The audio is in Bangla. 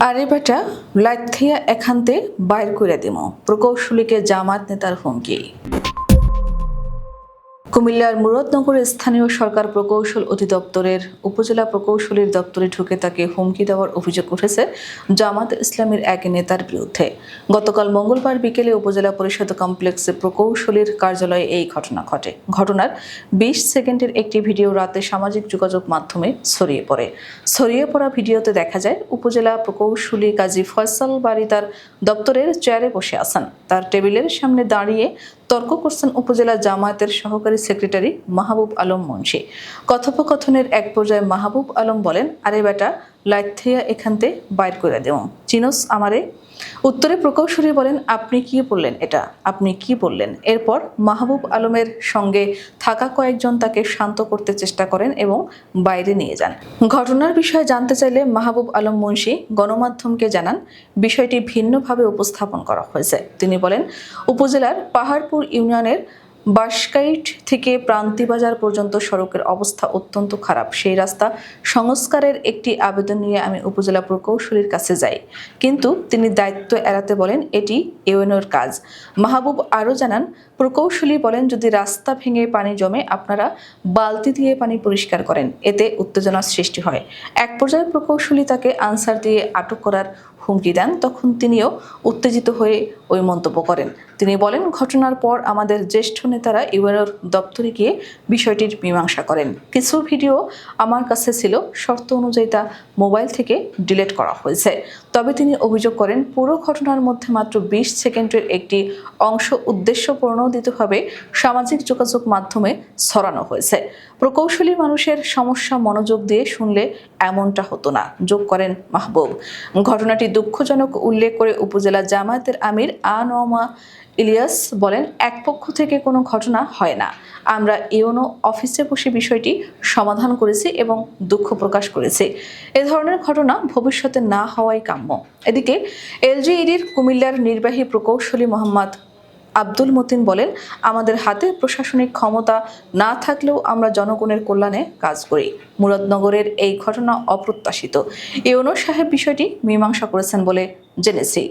আরে বেটা লাইথিয়া এখানতে বাইর করে দিম। প্রকৌশলীকে জামাত নেতার হুমকি। কুমিল্লার মুরাদনগরের স্থানীয় সরকার প্রকৌশল অধিদপ্তরের উপজেলা প্রকৌশলীর দপ্তরে ঢুকে তাকে হুমকি দেওয়ার অভিযোগ উঠেছে জামাত ইসলামের এক নেতার বিরুদ্ধে। গতকাল মঙ্গলবার বিকেলে উপজেলা পরিষদ কমপ্লেক্সে প্রকৌশলীর কার্যালয়ে এই ঘটনা ঘটে। ঘটনার বিশ সেকেন্ডের একটি ভিডিও রাতে সামাজিক যোগাযোগ মাধ্যমে ছড়িয়ে পড়ে। ছড়িয়ে পড়া ভিডিওতে দেখা যায়, উপজেলা প্রকৌশলী কাজী ফয়সাল বাড়ি তার দপ্তরের চেয়ারে বসে আছেন। তার টেবিলের সামনে দাঁড়িয়ে তর্ক করছেন উপজেলা জামায়াতের সহকারী সেক্রেটারি মাহবুব আলম মুন্সি। কথোপকথনের এক পর্যায়ে মাহবুব আলম বলেন, আরে বেটা, লাইথেয়া এখানতে বাইর করে দেও। চিনোস আমারে উত্তরে প্রকৌশলী বলেন, আপনি কি বললেন এটা? আপনি কি বললেন? এরপর মাহবুব আলমের সঙ্গে থাকা কয়েকজন তাকে শান্ত করতে চেষ্টা করেন এবং বাইরে নিয়ে যান। ঘটনার বিষয়ে জানতে চাইলে মাহবুব আলম মুন্সি গণমাধ্যমকে জানান, বিষয়টি ভিন্নভাবে উপস্থাপন করা হয়েছে। তিনি বলেন, উপজেলার পাহাড়পুর ইউনিয়নের বাসকাইট থেকে প্রান্তিবাজার পর্যন্ত সড়কের অবস্থা অত্যন্ত খারাপ। সেই রাস্তা সংস্কারের একটি আবেদন নিয়ে আমি উপজেলা প্রকৌশলীর কাছে যাই। কিন্তু তিনি দায়িত্ব এড়াতে বলেন, এটি ইউএনওর কাজ। মাহবুব আরও জানান, প্রকৌশলী বলেন, যদি রাস্তা ভেঙে পানি জমে, আপনারা বালতি দিয়ে পানি পরিষ্কার করেন। এতে উত্তেজনার সৃষ্টি হয়। এক পর্যায়ে প্রকৌশলী তাকে আনসার দিয়ে আটক করার হুমকি দেন, তখন তিনিও উত্তেজিত হয়ে ওই মন্তব্য করেন। তিনি বলেন, ঘটনার পর আমাদের জ্যেষ্ঠ নেতারা ইউএনওর দপ্তরে গিয়ে বিষয়টির মীমাংসা করেন। কিছু ভিডিও আমার কাছে ছিল, শর্ত অনুযায়ী তা মোবাইল থেকে ডিলিট করা হয়েছে। তবে তিনি অভিযোগ করেন, পুরো ঘটনার মধ্যে মাত্র বিশ সেকেন্ডের একটি অংশ উদ্দেশ্যপ্রণোদিতভাবে সামাজিক যোগাযোগ মাধ্যমে ছড়ানো হয়েছে। প্রকৌশলী মানুষের সমস্যা মনোযোগ দিয়ে শুনলে এমনটা হতো না, যোগ করেন মাহবুব। ঘটনাটি দুঃখজনক উল্লেখ করে উপজেলা জামায়াতের আমির আনোয়ামা ইলিয়াস বলেন, এক পক্ষ থেকে কোনো ঘটনা হয় না। আমরা ইউনো অফিসে বসে বিষয়টি সমাধান করেছি এবং দুঃখ প্রকাশ করেছি। এ ধরনের ঘটনা ভবিষ্যতে না হওয়াই কাম্য এদিকে এলজিইডির কুমিল্লার নির্বাহী প্রকৌশলী মোহাম্মদ আব্দুল মতিন বলেন, আমাদের হাতে প্রশাসনিক ক্ষমতা না থাকলেও আমরা জনগণের কল্যাণে কাজ করি। মুরাদনগরের এই ঘটনা অপ্রত্যাশিত। ইউনো সাহেব বিষয়টি মীমাংসা করেছেন বলে জেনেছি।